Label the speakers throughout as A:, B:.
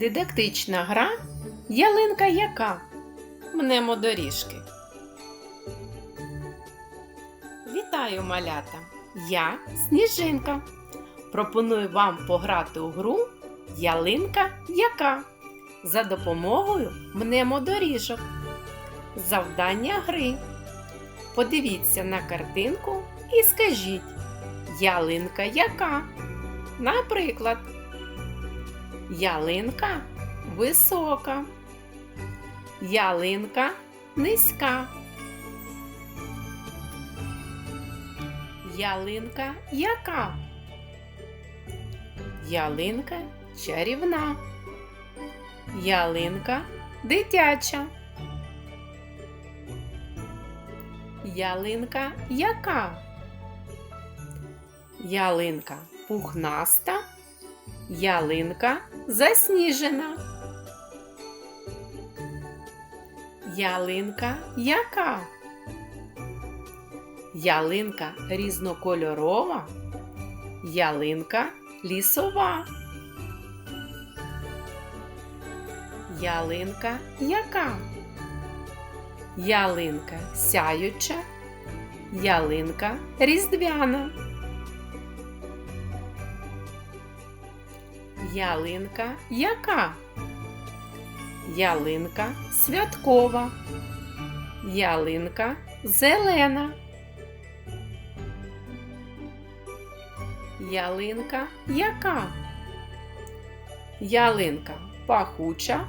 A: Дидактична гра Ялинка яка? Мнемо доріжки. Вітаю, малята! Я Сніжинка. Пропоную вам пограти у гру Ялинка яка за допомогою мнемо доріжок. Завдання гри. Подивіться на картинку і скажіть Ялинка яка? Наприклад, ялинка висока, ялинка низька. Ялинка яка? Ялинка чарівна. Ялинка дитяча. Ялинка яка? Ялинка пухнаста. Ялинка засніжена. Ялинка яка? Ялинка різнокольорова. Ялинка лісова. Ялинка яка? Ялинка сяюча. Ялинка різдвяна. Ялинка яка? Ялинка святкова. Ялинка зелена. Ялинка яка? Ялинка пахуча.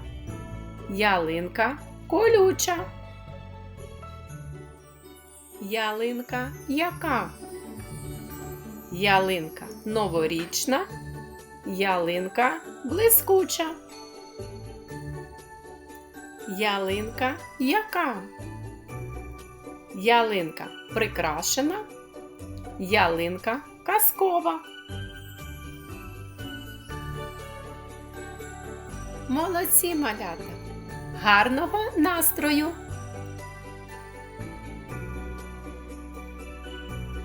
A: Ялинка колюча. Ялинка яка? Ялинка новорічна. Ялинка блискуча. Ялинка яка? Ялинка прикрашена. Ялинка казкова. Молодці малята! Гарного настрою!